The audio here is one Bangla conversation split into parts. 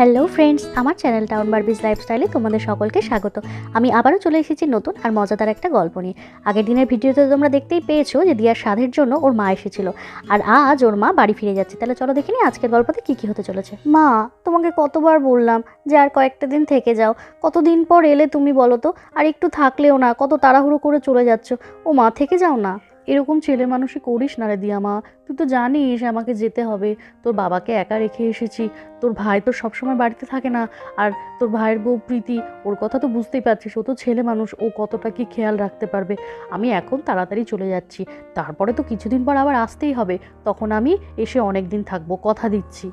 হ্যালো ফ্রেন্ডস আমার চ্যানেল টাউন বারবিজ লাইফস্টাইলে তোমাদের সকলকে স্বাগত। আমি আবারও চলে এসেছি নতুন আর মজাদার একটা গল্প নিয়ে। আগের দিনের ভিডিওতে তোমরা দেখতেই পেয়েছ যে দিয়ার স্বাদের জন্য ওর মা এসেছিল। আর আজ ওর মা বাড়ি ফিরে যাচ্ছে। তাহলে চলো দেখে নিই আজকের গল্পতে কী কী হতে চলেছে। মা, তোমাকে কতবার বললাম যে আর কয়েকটা দিন থেকে যাও। কতদিন পর এলে তুমি বলো তো? আর একটু থাকলেও না, কত তাড়াহুড়ো করে চলে যাচ্ছ। ও মা, থেকে যাও না। এরকম ছেলে মানুষই করিস না রে দিয়া মা তুই তো জানিস আমাকে যেতে হবে। তোর বাবাকে একা রেখে এসেছি। তোর ভাই তো সবসময় বাড়িতে থাকে না। আর তোর ভাইয়ের বউ প্রীতি, ওর কথা তো বুঝতেই পারছিস, ও তো ছেলে মানুষ, ও কতটা কি খেয়াল রাখতে পারবে। আমি এখন তাড়াতাড়ি চলে যাচ্ছি। তারপরে তো কিছুদিন পর আবার আসতেই হবে। তখন আমি এসে অনেক দিন থাকব, কথা দিচ্ছি।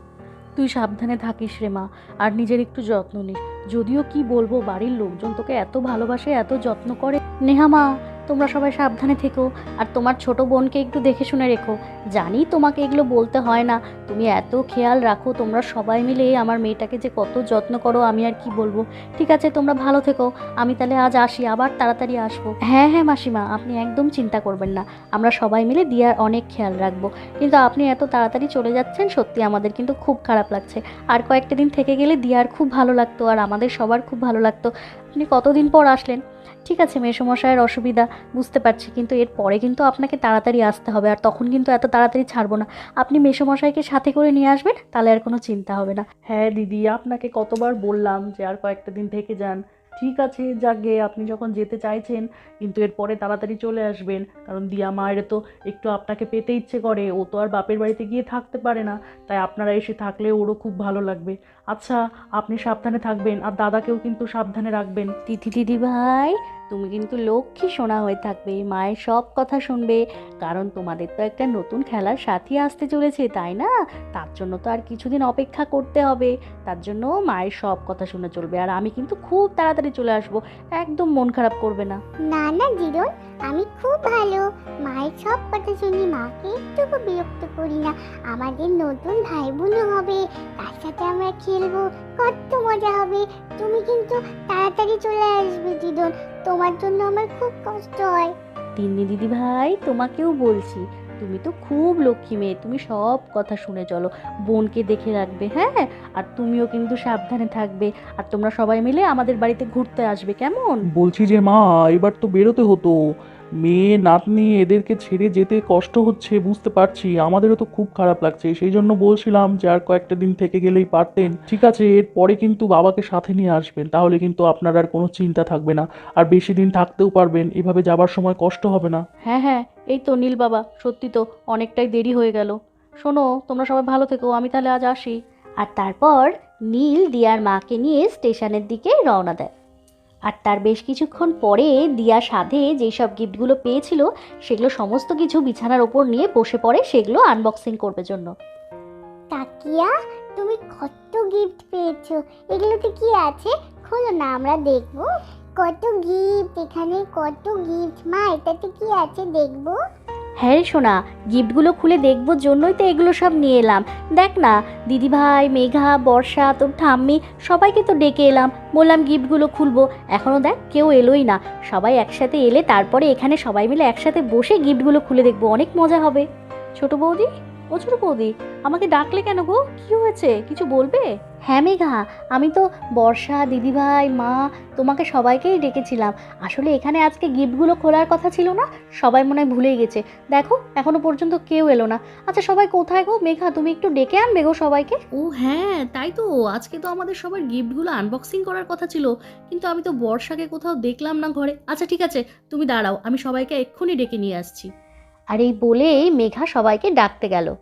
তুই সাবধানে থাকিস রে মা, আর নিজের একটু যত্ন নিস। যদিও কি বলব, বাড়ির লোকজন তোকে এত ভালোবাসে, এত যত্ন করে। নেহা মা তোমরা সবাই সাবধানে থেকো। আর তোমার ছোট বোনকে একটু দেখে শুনে রেখো। জানি তোমাকে এগুলো বলতে হয় না। তুমি এত খেয়াল রাখো, তোমরা সবাই মিলে আমার মেয়েটাকে যে কত যত্ন করো, আমি আর কি বলব? ঠিক আছে, তোমরা ভালো থেকো। আমি তাহলে আজ আসি, আবার তাড়াতাড়ি আসব। হ্যাঁ হ্যাঁ মাসিমা, আপনি একদম চিন্তা করবেন না। আমরা সবাই মিলে দিয়ার অনেক খেয়াল রাখব। কিন্তু আপনি এত তাড়াতাড়ি চলে যাচ্ছেন, সত্যি আমাদের কিন্তু খুব খারাপ লাগছে। আর কয়েকটা দিন থেকে গেলে দিয়ার খুব ভালো লাগতো, আর আমাদের সবার খুব ভালো লাগতো। আপনি কতদিন পর আসলেন? ঠিক আছে মেসমশায়ের অসুবিধা বুঝতে পারছি কিন্তু এর পরে কিন্তু আপনাকে তাড়াতাড়ি আসতে হবে আর তখন কিন্তু এত তাড়াতাড়ি ছাড়বো না। আপনি মেসমশাইকে সাথে করে নিয়ে আসবেন তাহলে আর কোনো চিন্তা হবে না। হ্যাঁ দিদি আপনাকে কতবার বললাম যে আর কয়েকটা দিন থেকে যান। ঠিক আছে যাকে আপনি যখন যেতে চাইছেন কিন্তু এরপরে তাড়াতাড়ি চলে আসবেন। কারণ দিয়া মায়ের তো একটু আপনাকে পেতে ইচ্ছে করে ও তো আর বাপের বাড়িতে গিয়ে থাকতে পারে না। তাই আপনারা এসে থাকলে ওরও খুব ভালো লাগবে। আচ্ছা আপনি সাবধানে থাকবেন আর দাদাকেও কিন্তু সাবধানে রাখবেন। দিদি দিদি ভাই তুমি কিন্তু লক্ষ্মী সোনা হয়ে থাকবে, মায়ের সব কথা শুনবে। কারণ তোমাদের তো একটা নতুন খেলার সাথী আসতে চলেছে, তাই না? তার জন্য তো আর কিছুদিন অপেক্ষা করতে হবে। তার জন্য মায়ের সব কথা শুনে চলবে। আর আমি কিন্তু খুব তাড়াতাড়ি চলে আসব। একদম মন খারাপ করবে না। না না জিরন আমি খুব ভালো। মায়ের সব কথা শুনি মাকে একটুকু বিরক্ত করি না। আমাদের নতুন ভাই বোনও হবে, তার সাথে আমরা খেলব, কত মজা হবে। তুমি কিন্তু তাড়াতাড়ি চলে আসবে দিদন তোমার জন্য আমার খুব কষ্ট হয়। তিন্নি দিদি ভাই তোমাকেও বলছি তুমি তো খুব লক্ষ্মী মেয়ে তুমি সব কথা শুনে চলো বোনকে দেখে রাখবে হ্যাঁ? আর তুমিও কিন্তু সাবধানে থাকবে আর তোমরা সবাই মিলে আমাদের বাড়িতে ঘুরতে আসবে কেমন? বলছি যে মা এবার তো বেরোতে হতো। মেয়ে নাতনি এদেরকে ছেড়ে যেতে কষ্ট হচ্ছে বুঝতে পারছি। আমাদেরও তো খুব খারাপ লাগছে সেই জন্য বলছিলাম যে আর কয়েকটা দিন থেকে গেলেই পারতেন। ঠিক আছে এরপরে কিন্তু বাবাকে সাথে নিয়ে আসবেন তাহলে কিন্তু আপনার আর কোনো চিন্তা থাকবে না। আর বেশি দিন থাকতেও পারবেন এভাবে যাবার সময় কষ্ট হবে না। হ্যাঁ হ্যাঁ এই তো নীল বাবা, সত্যি তো অনেকটাই দেরি হয়ে গেল। শোনো, তোমরা সবাই ভালো থেকো, আমি তাহলে আজ আসি। আর তারপর নীল দিয়ার মাকে নিয়ে স্টেশনের দিকে রওনা দেয়। আর তার বেশ কিছুক্ষণ পরে দিয়া সাধে যেসব গিফটগুলো পেয়েছিল, সেগুলো সমস্ত কিছু বিছানার ওপর নিয়ে বসে পড়ে, সেগুলো আনবক্সিং করবে জন্য। তাকিয়া, তুমি কত গিফট পেয়েছ? এগুলোতে কি আছে? খোলো না, আমরা দেখব। কত গিফট এখানে কত গিফট মা, এটাতে কি আছে দেখব? হ্যাঁ রে সোনা গিফটগুলো খুলে দেখব জন্যই তো এগুলো সব নিয়ে এলাম। দেখ না, দিদিভাই, মেঘা, বর্ষা, তোর ঠাম্মি, সবাইকে তো ডেকে এলাম। বললাম গিফটগুলো খুলবো। এখনও দেখ, কেউ এলোই না। সবাই একসাথে এলে তারপরে এখানে সবাই মিলে একসাথে বসে গিফটগুলো খুলে দেখব। অনেক মজা হবে। ছোট বৌদি? ও ছোট বৌদি আমাকে ডাকলে কেন গো? কি হয়েছে? কিছু বলবে? হ্যাঁ মেঘা আমি তো বর্ষা দিদিভাই মা তোমাকে সবাইকেই ডেকেছিলাম। আসলে এখানে আজকে গিফটগুলো খোলার কথা ছিল না? সবাই মনে হয় ভুলেই গেছে। দেখো এখনও পর্যন্ত কেউ এলো না। আচ্ছা সবাই কোথায় গো? মেঘা তুমি একটু ডেকে আনবে গো সবাইকে? ও হ্যাঁ তাই তো। আজকে তো আমাদের সবার গিফটগুলো আনবক্সিং করার কথা ছিল। কিন্তু আমি তো বর্ষাকে কোথাও দেখলাম না ঘরে। আচ্ছা ঠিক আছে তুমি দাঁড়াও আমি সবাইকে এক্ষুনি ডেকে নিয়ে আসছি। আর এই বলেই মেঘা সবাইকে ডাকতে গেল।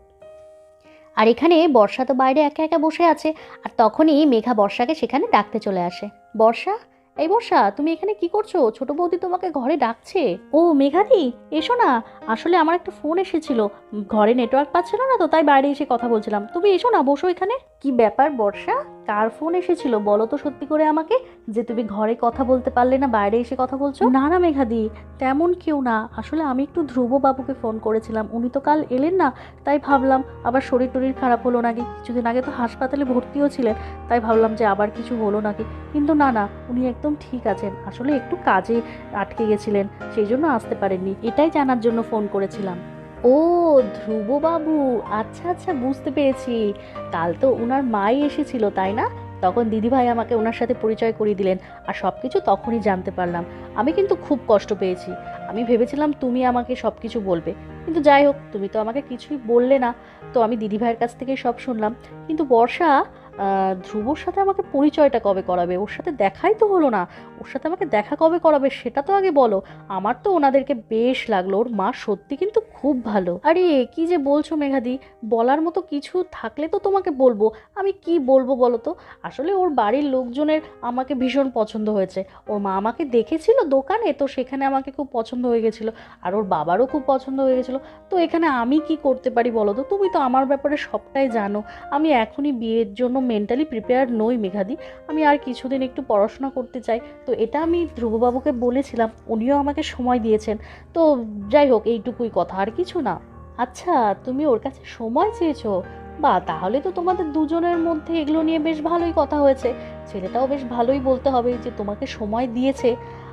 আর এখানে বর্ষা তো বাইরে একা একা বসে আছে আর তখনই মেঘা বর্ষাকে সেখানে ডাকতে চলে আসে। বর্ষা এই বর্ষা তুমি এখানে কি করছ? ছোট বৌদি তোমাকে ঘরে ডাকছে। ও মেঘাদি এসো না। আসলে আমার একটা ফোন এসেছিল। ঘরে নেটওয়ার্ক পাচ্ছিল না তো তাই বাইরে এসে কথা বলছিলাম। তুমি এসো না বসো এখানে। কি ব্যাপার বর্ষা? কার ফোন এসেছিল? বলো তো সত্যি করে আমাকে, যে তুমি ঘরে কথা বলতে পারলে না, বাইরে এসে কথা বলছো? না না মেঘাদি, তেমন কেউ না। আসলে আমি একটু ধ্রুব বাবুকে ফোন করেছিলাম। উনি তো কাল এলেন না, তাই ভাবলাম আবার শরীর টরীর খারাপ হলো নাকি? কিছুদিন আগে তো হাসপাতালে ভর্তিও ছিলেন, তাই ভাবলাম যে আবার কিছু হলো নাকি? কিন্তু না না, উনি একদম ঠিক আছেন। আসলে একটু কাজে আটকে গেছিলেন, সেই জন্য আসতে পারেননি। এটাই জানার জন্য ফোন করেছিলাম। ও, ধ্রুববাবু আচ্ছা আচ্ছা বুঝতে পেরেছি। কাল তো ওনার মাই এসেছিল, তাই না? তখন দিদিভাই আমাকে ওনার সাথে পরিচয় করিয়ে দিলেন, আর সব কিছু তখনই জানতে পারলাম। আমি কিন্তু খুব কষ্ট পেয়েছি। আমি ভেবেছিলাম তুমি আমাকে সব কিছু বলবে। কিন্তু যাই হোক, তুমি তো আমাকে কিছুই বললে না। তো আমি দিদিভাইয়ের কাছ থেকে সব শুনলাম। কিন্তু বর্ষা ধ্রুবর সাথে আমাকে পরিচয়টা কবে করাবে? ওর সাথে দেখাই তো হলো না। ওর সাথে আমাকে দেখা কবে করাবে সেটা তো আগে বলো। আমার তো ওনাদেরকে বেশ লাগল। ওর মা সত্যি কিন্তু খুব ভালো। আরে, কি যে বলছো মেঘাদি? বলার মতো কিছু থাকলে তো তোমাকে বলব। আমি কি বলব বলো তো? আসলে ওর বাড়ির লোকজনের আমাকে ভীষণ পছন্দ হয়েছে। ওর মা আমাকে দেখেছিল দোকানে, তো সেখানে আমাকে খুব পছন্দ হয়ে গেছিল। আর ওর বাবারও খুব পছন্দ হয়ে গেছিল। তো এখানে আমি কি করতে পারি বলো তো? তুমি তো আমার ব্যাপারে সবটাই জানো। আমি এখনই বিয়ের জন্য মেন্টালি প্রিপেয়ার নই মেঘাদি। আমি আর কিছুদিন একটু পড়াশোনা করতে চাই। তো এটা আমি ধ্রুববাবুকে বলেছিলাম, উনিও আমাকে সময় দিয়েছেন। তো যাই হোক, এইটুকুই কথা, আর কিছু না। আচ্ছা তুমি ওর কাছে সময় চেয়েছো? বা তাহলে তো তোমাদের দুজনের মধ্যে এগুলো নিয়ে বেশ ভালোই কথা হয়েছে। ছেলেটাও বেশ ভালোই বলতে হবে যে তোমাকে সময় দিয়েছে।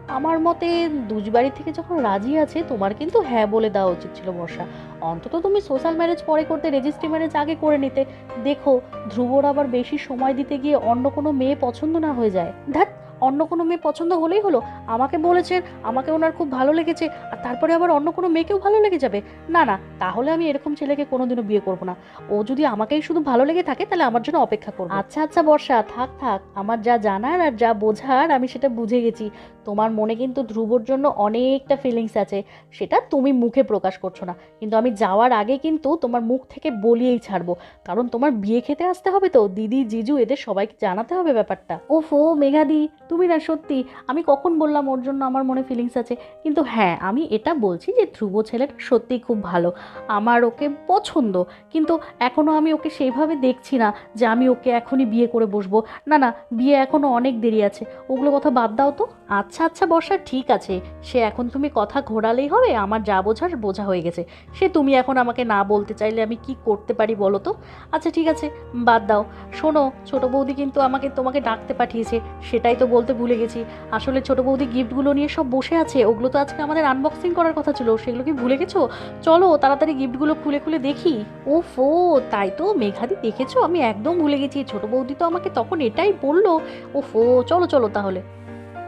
আমার মতে দুজ বাড়ি থেকে যখন রাজি আছে, তোমার কিন্তু হ্যাঁ বলে দেওয়া উচিত ছিল বর্ষা। অন্তত তুমি সোশ্যাল ম্যারেজ পরে করতে রেজিস্ট্রি ম্যারেজ আগে করে নিতে। দেখো, ধ্রুবর আবার বেশি সময় দিতে গিয়ে অন্য কোনো মেয়ে পছন্দ না হয়ে যায়। ধ্যাত অন্য কোনো মেয়ে পছন্দ হলেই হলো আমাকে বলেছেন আমাকে ওনার খুব ভালো লেগেছে আর তারপরে আবার অন্য কোনো মেয়েকেও ভালো লেগে যাবে। না না তাহলে আমি এরকম ছেলেকে কোনোদিনও বিয়ে করব না। ও যদি আমাকেই শুধু ভালো লেগে থাকে তাহলে আমার জন্য অপেক্ষা করবে। আচ্ছা আচ্ছা বর্ষা থাক থাক আমার যা জানার আর যা বোঝার আমি সেটা বুঝে গেছি। তোমার মনে কিন্তু ধ্রুবর জন্য অনেকটা ফিলিংস আছে সেটা তুমি মুখে প্রকাশ করছ না। কিন্তু আমি যাওয়ার আগে কিন্তু তোমার মুখ থেকে বলিয়েই ছাড়বো। কারণ তোমার বিয়ে খেতে আসতে হবে তো দিদি জিজু এদের সবাইকে জানাতে হবে ব্যাপারটা। ওফো মেঘাদি তুমি না সত্যি, আমি কখন বললাম ওর জন্য আমার মনে ফিলিংস আছে? কিন্তু হ্যাঁ আমি এটা বলছি যে ধ্রুব ছেলেটা সত্যিই খুব ভালো, আমার ওকে পছন্দ, কিন্তু এখনও আমি ওকে সেইভাবে দেখছি না যে আমি ওকে এখনই বিয়ে করে বসবো। না না, বিয়ে এখনও অনেক দেরি আছে, ওগুলো কথা বাদ দাও তো। আচ্ছা আচ্ছা বর্ষা, ঠিক আছে। সে এখন তুমি কথা ঘোরালেই হবে, আমার যা বোঝার বোঝা হয়ে গেছে। সে তুমি এখন আমাকে না বলতে চাইলে আমি কি করতে পারি বলো তো? আচ্ছা ঠিক আছে, বাদ দাও। শোনো, ছোটো বৌদি কিন্তু আমাকে, তোমাকে ডাকতে পাঠিয়েছে, সেটাই তো বলতে ভুলে গেছি। আসলে ছোটো বৌদি গিফটগুলো নিয়ে সব বসে আছে, ওগুলো তো আজকে আমাদের আনবক্সিং করার কথা ছিল, সেগুলো কি ভুলে গেছো? চলো, তাড়াতাড়ি গিফটগুলো খুলে খুলে দেখি। ও ফো তাই তো, মেঘাদি দেখেছ? আমি একদম ভুলে গেছি, ছোট বৌদি তো আমাকে তখন এটাই বলল। ও ফো চলো চলো তাহলে।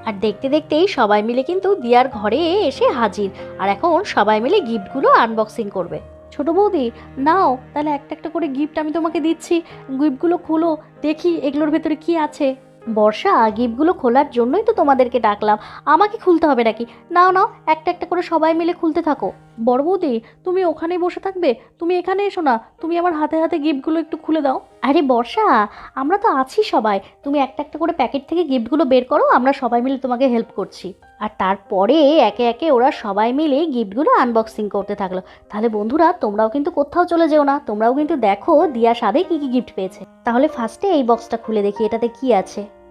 আর দেখতে দেখতেই সবাই মিলে কিন্তু দিয়ার ঘরে এসে হাজির। আর এখন সবাই মিলে গিফটগুলো আনবক্সিং করবে। ছোট বৌদি, নাও, তাহলে একটা একটা করে গিফট আমি তোমাকে দিচ্ছি। গিফটগুলো খুলো, দেখি এগুলোর ভেতরে কি আছে। বর্ষা, গিফটগুলো খোলার জন্যই তো তোমাদেরকে ডাকলাম। আমাকে খুলতে হবে নাকি? নাও নাও, একটা একটা করে সবাই মিলে খুলতে থাকো। বড় বৌদি, তুমি ওখানেই বসে থাকবে? তুমি এখানে এসো না। তুমি আমার হাতে হাতে গিফটগুলো একটু খুলে দাও। আরে বর্ষা, আমরা তো আছি সবাই। তুমি একটা একটা করে প্যাকেট থেকে গিফটগুলো বের করো, আমরা সবাই মিলে তোমাকে হেল্প করছি। আর তারপরে একে একে ওরা সবাই মিলে গিফটগুলো আনবক্সিং করতে থাকল। তাহলে বন্ধুরা, তোমরাও কিন্তু কোথাও চলে যেও না। তোমরাও কিন্তু দেখো, দিয়া সাদে কি কি গিফট পেয়েছে। তাহলে ফার্স্টে এই বক্সটা খুলে দেখি, এটাতে কি আছে।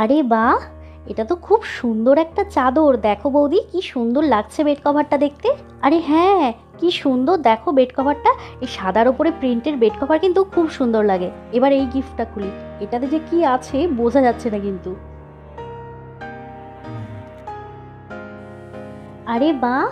আরে বাহ এটা তো খুব সুন্দর একটা চাদর। দেখো বৌদি, কি সুন্দর লাগছে বেড কভারটা দেখতে। আরে হ্যাঁ কি সুন্দর। দেখো বেড কভারটা এই সাদার ওপরে প্রিন্টের বেড কভার কিন্তু খুব সুন্দর লাগে। এবার এই গিফটটা খুলি। এটাতে যে কি আছে, বোঝা যাচ্ছে না কিন্তু। আরে বাহ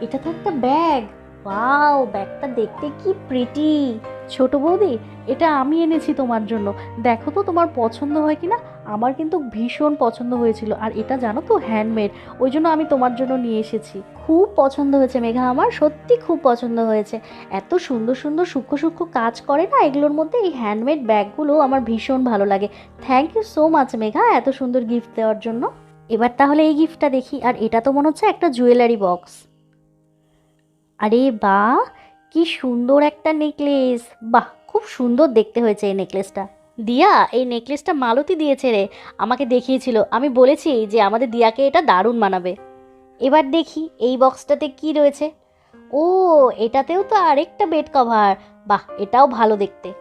এটা তো একটা ব্যাগ ওয়াও ব্যাগটা দেখতে কি প্রিটি ছোট বৌদি, এটা আমি এনেছি তোমার জন্য। দেখো তো তোমার পছন্দ হয় কিনা। আমার কিন্তু ভীষণ পছন্দ হয়েছিল। আর এটা জানো তো হ্যান্ডমেড ওই জন্য আমি তোমার জন্য নিয়ে এসেছি। খুব পছন্দ হয়েছে মেঘা আমার, সত্যি খুব পছন্দ হয়েছে। এত সুন্দর সুন্দর সূক্ষ্ম সূক্ষ্ম কাজ করে না এগুলোর মধ্যে এই হ্যান্ডমেড ব্যাগগুলো আমার ভীষণ ভালো লাগে। Thank you so much Megha, এত সুন্দর গিফট দেওয়ার জন্য। এবার তাহলে এই গিফটটা দেখি। আর এটা তো মনে হচ্ছে একটা জুয়েলারি বক্স আরে বাহ! কি সুন্দর একটা নেকলেস বাহ! খুব সুন্দর দেখতে হয়েছে এই নেকলেসটা দিয়া, এই নেকলেসটা মালতি দিয়েছে রে। আমাকে দেখিয়েছিল। আমি বলেছি যে আমাদের দিয়াকে এটা দারুণ মানাবে। এবার দেখি, এই বক্সটাতে কি রয়েছে? ও, এটাতেও তো আরেকটা বেড কভার বাহ, এটাও ভালো দেখতে।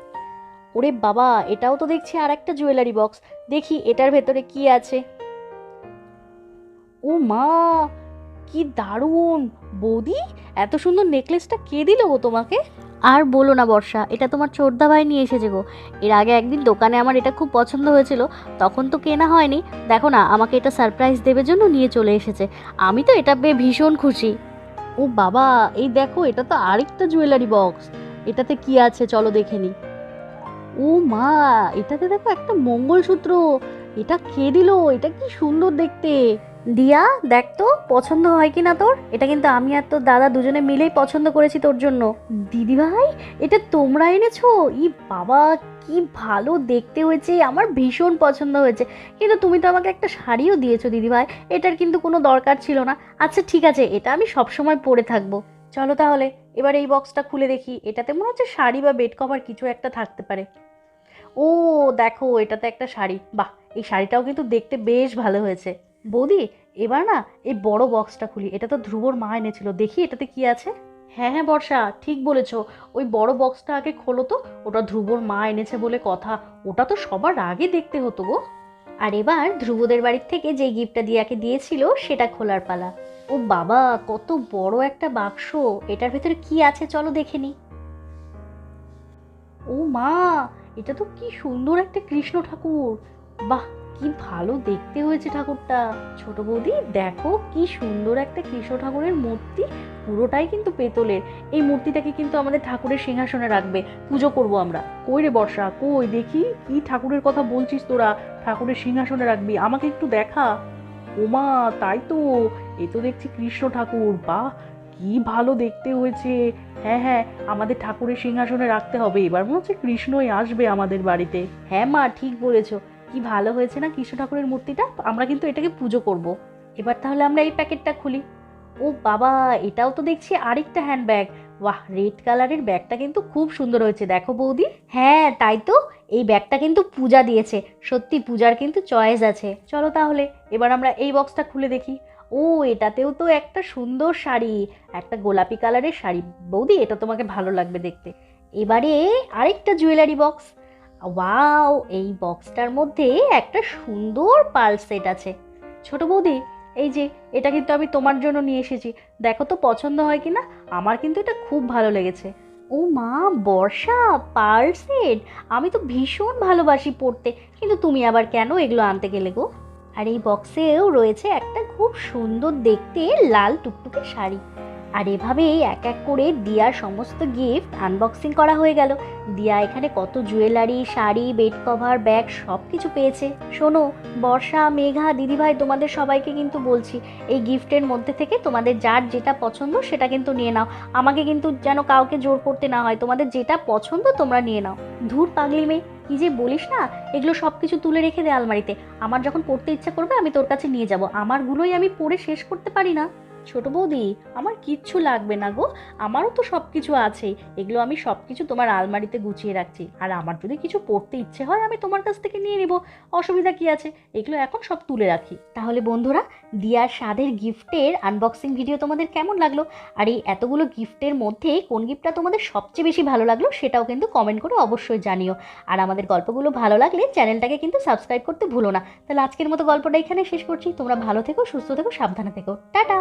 ওরে বাবা, এটাও তো দেখছি আর একটা জুয়েলারি বক্স দেখি, এটার ভেতরে কি আছে? ও মা, কি দারুণ! বৌদি এত সুন্দর নেকলেসটা কে দিল গো তোমাকে? আর বলো না বর্ষা, এটা তোমার চোরদা ভাই নিয়ে এসেছে গো। এর আগে একদিন দোকানে আমার এটা খুব পছন্দ হয়েছিল, তখন তো কেনা হয়নি। দেখো না, আমাকে এটা সারপ্রাইজ দেবে জন্য নিয়ে চলে এসেছে। আমি তো এটা পেয়ে ভীষণ খুশি। ও বাবা, এই দেখো, এটা তো আরেকটা জুয়েলারি বক্স এটাতে কি আছে চলো দেখে নি। ও মা, এটাতে দেখো একটা মঙ্গলসূত্র। এটা কে দিল? এটা কি সুন্দর দেখতে। দিয়া, দেখ তো, পছন্দ হয় কি না তোর? এটা কিন্তু আমি আর তোর দাদা দুজনে মিলেই পছন্দ করেছি তোর জন্য। দিদি ভাই, এটা তোমরা এনেছো? ই বাবা, কি ভালো দেখতে হয়েছে, আমার ভীষণ পছন্দ হয়েছে। কিন্তু তুমি তো আমাকে একটা শাড়িও দিয়েছ, দিদি ভাই। এটার কিন্তু কোনো দরকার ছিল না। আচ্ছা ঠিক আছে, এটা আমি সবসময় পরে থাকব। চলো তাহলে, এবার এই বক্সটা খুলে দেখি। এটাতে মনে হচ্ছে শাড়ি বা বেড কভার কিছু একটা থাকতে পারে। ও, দেখো, এটাতে একটা শাড়ি। বাহ, এই শাড়িটাও কিন্তু দেখতে বেশ ভালো হয়েছে। বৌদি এবার না এই বড় বক্সটা খুলি। এটা তো ধ্রুবর মা এনেছিল। দেখি এটাতে কি আছে। হ্যাঁ হ্যাঁ বর্ষা ঠিক বলেছ। ওই বড় বক্সটা আগে খোলো তো। ওটা ধ্রুবর মা এনেছে বলে কথা। ওটা তো সবার আগে দেখতে হতো গো। আর এবার ধ্রুবদের বাড়ির থেকে যে গিফটটা দিয়াকে দিয়েছিল সেটা খোলার পালা। ও বাবা কত বড় একটা বাক্স। এটার ভেতরে কি আছে চলো দেখে নি। ও মা এটা তো কি সুন্দর একটা কৃষ্ণ ঠাকুর। বাহ কি ভালো দেখতে হয়েছে ঠাকুরটা। ছোট বৌদি, দেখো কি সুন্দর একটা কৃষ্ণ ঠাকুরের মূর্তি, পুরোটাই কিন্তু পেতলের। এই মূর্তিটাকে কিন্তু আমাদের ঠাকুরের সিংহাসনে রাখবে। পুজো করব আমরা। কই রে বর্ষা, কই? দেখি কি ঠাকুরের কথা বলছিস তোরা? ঠাকুরের সিংহাসনে রাখবি। আমাকে একটু দেখা। ওমা, তাই তো। এ তো দেখছি কৃষ্ণ ঠাকুর। বাহ, কি ভালো দেখতে হয়েছে। হ্যাঁ হ্যাঁ আমাদের ঠাকুরের সিংহাসনে রাখতে হবে। এবার মনে হচ্ছে কৃষ্ণই আসবে আমাদের বাড়িতে। হ্যাঁ মা, ঠিক বলেছ। কি ভালো হয়েছে না কৃষ্ণ ঠাকুরের মূর্তিটা? আমরা কিন্তু এটাকে পুজো করব। এবার তাহলে আমরা এই প্যাকেটটা খুলি। ও বাবা, এটাও তো দেখছি আরেকটা হ্যান্ডব্যাগ বাহ রেড কালারের ব্যাগটা কিন্তু খুব সুন্দর হয়েছে। দেখো বৌদি। হ্যাঁ তাই তো। এই ব্যাগটা কিন্তু পূজা দিয়েছে। সত্যি পূজার কিন্তু চয়েস আছে। চলো তাহলে, এবার আমরা এই বক্সটা খুলে দেখি। ও, এটাতেও তো একটা সুন্দর শাড়ি। একটা গোলাপি কালারের শাড়ি। বৌদি, এটা তোমাকে ভালো লাগবে দেখতে। এবারে আরেকটা জুয়েলারি বক্স ওয়াও, এই বক্সটার মধ্যে একটা সুন্দর পাল সেট আছে। ছোট বৌদি, এই যে, এটা কিন্তু আমি তোমার জন্য নিয়ে এসেছি। দেখো তো পছন্দ হয় কি না আমার কিন্তু এটা খুব ভালো লেগেছে। ও মা, বর্ষা পার্ল সেট? আমি তো ভীষণ ভালোবাসি পড়তে। কিন্তু তুমি আবার কেন এগুলো আনতে গেলে গো? আর এই বক্সেও রয়েছে একটা খুব সুন্দর দেখতে লাল টুকটুকে শাড়ি। আর এভাবেই এক এক করে দিয়ার সমস্ত গিফট আনবক্সিং করা হয়ে গেল। দিয়া এখানে কত jewellery sari bed cover bag সব কিছু পেয়েছে। শোনো, বর্ষা, মেঘা, দিদিভাই তোমাদের সবাইকে কিন্তু বলছি, এই গিফটের মধ্যে থেকে তোমাদের যার যেটা পছন্দ সেটা কিন্তু নিয়ে নাও। আমাকে কিন্তু যেন কাউকে জোর করতে না হয়, তোমাদের যেটা পছন্দ তোমরা নিয়ে নাও। ধূর পাগলি মেয়ে, কি যে বলিস না, এগুলো সব কিছু তুলে রেখে দে আলমারিতে। আমার যখন পড়তে ইচ্ছা করবে আমি তোর কাছে নিয়ে যাব। আমারগুলোই আমি পড়ে শেষ করতে পারি না। ছোট বৌদি, আমার কিচ্ছু লাগবে না গো। আমারও তো সব কিছু আছে। এগুলো আমি সব কিছু তোমার আলমারিতে গুছিয়ে রাখছি। আর আমার যদি কিছু পড়তে ইচ্ছে হয়, আমি তোমার কাছ থেকে নিয়ে নিব। অসুবিধা কি আছে? এগুলো এখন সব তুলে রাখি। তাহলে বন্ধুরা, দিয়ার স্বাদের গিফটের আনবক্সিং ভিডিও তোমাদের কেমন লাগল? আর এই এতগুলো গিফটের মধ্যে কোন গিফটটা তোমাদের সবচেয়ে বেশি ভালো লাগল, সেটাও কিন্তু কমেন্ট করে অবশ্যই জানিও। আর আমাদের গল্পগুলো ভালো লাগলে চ্যানেলটাকে কিন্তু সাবস্ক্রাইব করতে ভুলো না। তাহলে আজকের মতো গল্পটা এখানে শেষ করছি। তোমরা ভালো থেকো, সুস্থ থেকো, সাবধানে থেকো। টাটা!